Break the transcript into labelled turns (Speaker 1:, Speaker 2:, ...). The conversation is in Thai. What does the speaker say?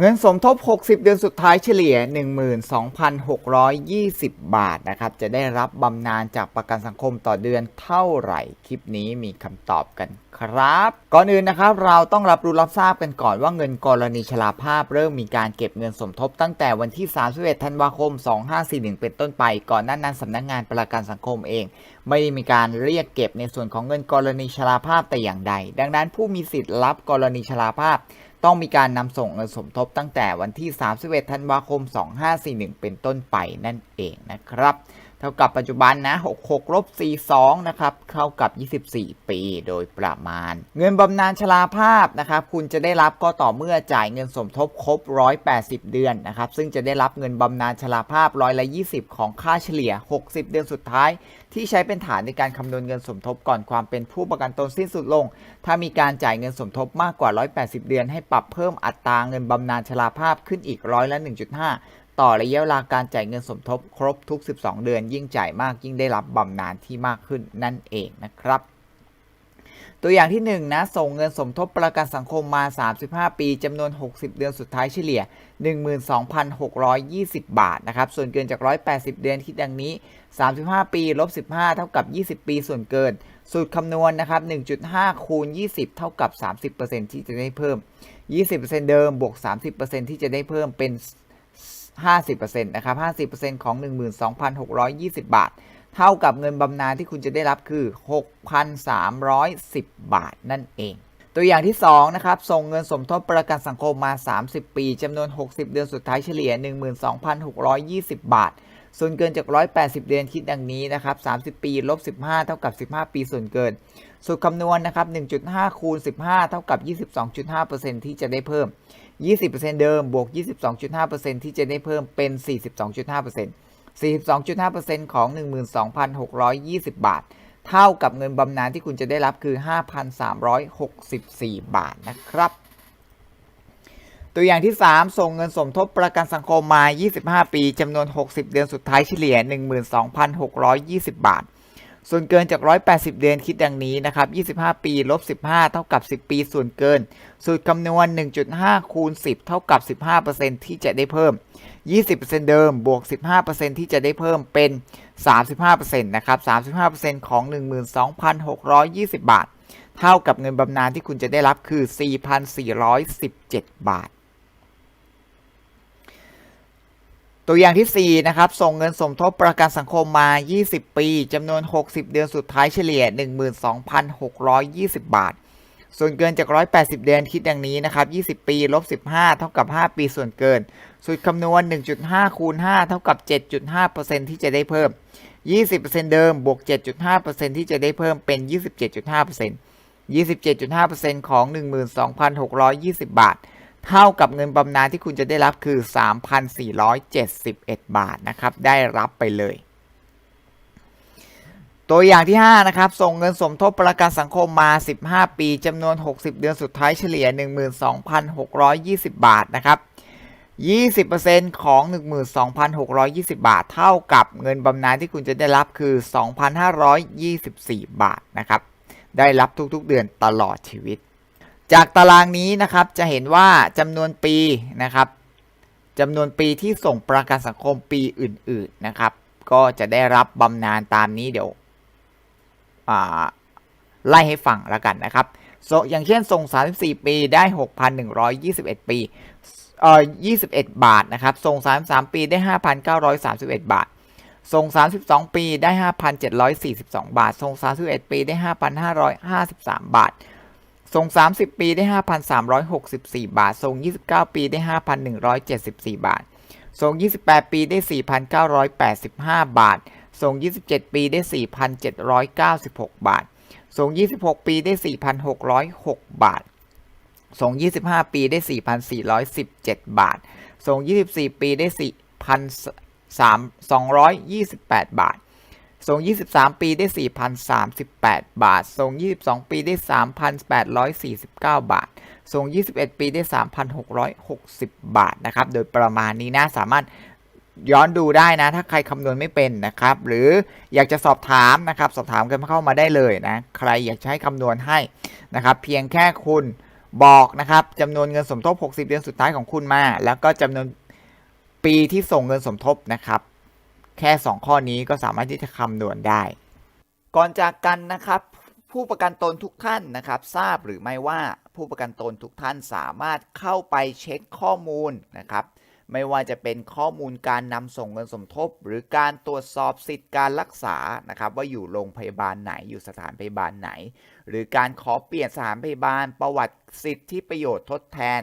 Speaker 1: เงินสมทบ 60 เดือนสุดท้ายเฉลี่ย 12,620 บาทนะครับ จะได้รับบำนาญจากประกันสังคมต่อเดือนเท่าไหร่ คลิปนี้มีคำตอบกันครับ ก่อนอื่นนะครับ เราต้องรับรู้รับทราบกันก่อนว่าเงินกรณีชราภาพเริ่มมีการเก็บเงินสมทบตั้งแต่วันที่ 31 ธันวาคม 2541 เป็นต้นไป ก่อนหน้านั้นสำนักงานประกันสังคมเอง ไม่ได้มีการเรียกเก็บในส่วนของเงินกรณีชราภาพแต่อย่างใด ดังนั้นผู้มีสิทธิ์รับกรณีชราภาพต้องมีการนำส่งเงินสมทบตั้งแต่วันที่ 31 ธันวาคม 2541 เป็นต้นไปนั่นเองนะครับ เท่ากับปัจจุบันนะ 66ลบ42 นะครับเข้ากับ 24 ปีโดยประมาณ เงินบำนาญชราภาพนะครับ คุณจะได้รับก็ต่อเมื่อจ่ายเงินสมทบครบ 180 เดือนนะครับ ซึ่งจะได้รับเงินบำนาญชราภาพร้อยละ 20 ของค่าเฉลี่ย 60 เดือนสุดท้าย ที่ใช้เป็นฐานในการคำนวณเงินสมทบก่อนความเป็นผู้ประกันตนสิ้นสุดลง ถ้ามีการจ่ายเงินสมทบมากกว่า 180 เดือน ให้ปรับเพิ่มอัตราเงินบำนาญชราภาพขึ้นอีกร้อยละ 1.5 ต่อระยะเวลาการจ่ายเงินสมทบครบทุก 12 เดือน ยิ่งจ่ายมากยิ่งได้รับบำนาญที่มากขึ้นนั่นเองนะครับ ตัวอย่างที่ 1 นะ ส่งเงินสมทบประกันสังคมมา 35 ปีจำนวน 60 เดือนสุดท้ายเฉลี่ย 12,620 บาทนะครับ ส่วนเกินจาก 180 เดือนคิดดังนี้ 35 ปีลบ15 เท่ากับ 20 ปีส่วนเกิน สูตรคำนวณนะครับ 1.5 คูณ 20 เท่ากับ 30%ที่จะได้เพิ่ม 20%เดิมบวก 30%ที่จะได้เพิ่มเป็น 50%นะครับ50%ของ 12,620 บาท เท่ากับเงินบำนาญที่คุณจะได้รับคือ 6,310 บาทนั่นเอง ตัวอย่างที่2นะครับส่งเงินสมทบประกันสังคมมา 30 ปีจำนวน 60 เดือนสุดท้ายเฉลี่ย 12,620 บาท ส่วนเกินจาก 180 เดือนคิดดังนี้นะครับ30 ปีลบ15 เท่ากับ 15 ปีส่วนเกิน สูตรคำนวณนนะครับ 1.5 คูณ 15 เท่ากับ 22.5%ที่จะได้เพิ่ม 20%เดิมบวก 22.5%ที่จะได้เพิ่มเป็น 42.5% 42.5%ของ 12,620 บาท เท่ากับเงินบำนาญที่คุณจะได้รับคือ 5,364 บาทนะครับ ตัวอย่างที่ 3 ส่งเงินสมทบประกันสังคมมา 25 ปีจำนวน 60 เดือนสุดท้ายเฉลี่ย 12,620 บาท ส่วนเกินจาก 180 เดือนคิดดังนี้นะครับ 25 ปีลบ 15 เท่ากับ 10 ปีส่วนเกิน สูตรคำนวณ 1.5 คูณ 10 เท่ากับ 15%ที่จะได้เพิ่ม 20%เดิมบวก 15%ที่จะได้เพิ่มเป็น 35%นะครับ 35%ของ 12,620 บาท เท่ากับเงินบำนาญที่คุณจะได้รับคือ 4,417 บาท ตัวอย่างที่ 4 นะครับ ส่งเงินสมทบประกันสังคมมา 20 ปี จำนวน 60 เดือนสุดท้ายเฉลี่ย 12,620 บาท ส่วนเกินจาก 180 เดือนคิดดังนี้นะครับ 20 ปี ลบ 15 เท่ากับ 5 ปีส่วนเกิน สูตรคำนวณ 1.5 คูณ 5 เท่ากับ 7.5%ที่จะได้เพิ่ม 20%เดิม บวก 7.5%ที่จะได้เพิ่มเป็น 27.5% 27.5%ของ 12,620 บาท เท่ากับเงินบำนาญที่คุณจะได้รับคือ 3,471 บาทนะครับ ได้รับไปเลย ตัวอย่างที่ 5 นะครับ ส่งเงินสมทบประกันสังคมมา 15 ปีจำนวน 60 เดือนสุดท้ายเฉลี่ย 12,620 บาทนะครับ20%ของ 12,620 บาท เท่ากับเงินบำนาญที่คุณจะได้รับคือ 2,524 บาทนะครับ ได้รับทุกๆเดือนตลอดชีวิต จากตารางนี้นะครับจะเห็นว่าจำนวนปีนะครับจำนวนปีที่ส่งประกันสังคมปีอื่น ๆนะครับ ก็จะได้รับบำนาญตามนี้เดี๋ยวไล่ให้ฟังแล้วกันนะครับ อย่างเช่นส่ง 34 ปีได้ 6,121 ปีเอ่อ21 บาทนะครับ ส่ง 33 ปีได้ 5,931 บาท ส่ง 32 ปีได้ 5,742 บาท ส่ง 31 ปีได้ 5,553 บาท ส่ง30 ปีได้ 5,364 บาทส่ง29 ปีได้ 5,174 บาทส่ง28 ปีได้ 4,985 บาทส่ง27 ปีได้ 4,796 บาทส่ง26 ปีได้ 4,606 บาทส่ง25 ปีได้ 4,417 บาทส่ง24 ปีได้4,228 บาท ส่ง23 ปีได้ 4,038 บาทส่ง22 ปีได้ 3,849 บาทส่ง21 ปีได้ 3,660 บาทนะครับ โดยประมาณนี้นะ สามารถย้อนดูได้นะ ถ้าใครคำนวณไม่เป็นนะครับ หรืออยากจะสอบถามนะครับ สอบถามกันเข้ามาได้เลยนะ ใครอยากจะให้คำนวณให้นะครับ เพียงแค่คุณบอกนะครับจำนวนเงินสมทบ 60 เดือนสุดท้ายของคุณมา แล้วก็จำนวนปีที่ส่งเงินสมทบนะครับ แค่ 2 ข้อนี้ก็สามารถที่จะคำนวณได้ ก่อนจากกันนะครับ ผู้ประกันตนทุกท่านนะครับ ทราบหรือไม่ว่าผู้ประกันตนทุกท่านสามารถเข้าไปเช็คข้อมูลนะครับ ไม่ว่าจะเป็นข้อมูลการนำส่งเงินสมทบ หรือการตรวจสอบสิทธิการรักษานะครับ ว่าอยู่โรงพยาบาลไหนอยู่สถานพยาบาลไหน หรือการขอเปลี่ยนสถานพยาบาลประวัติสิทธิประโยชน์ทดแทน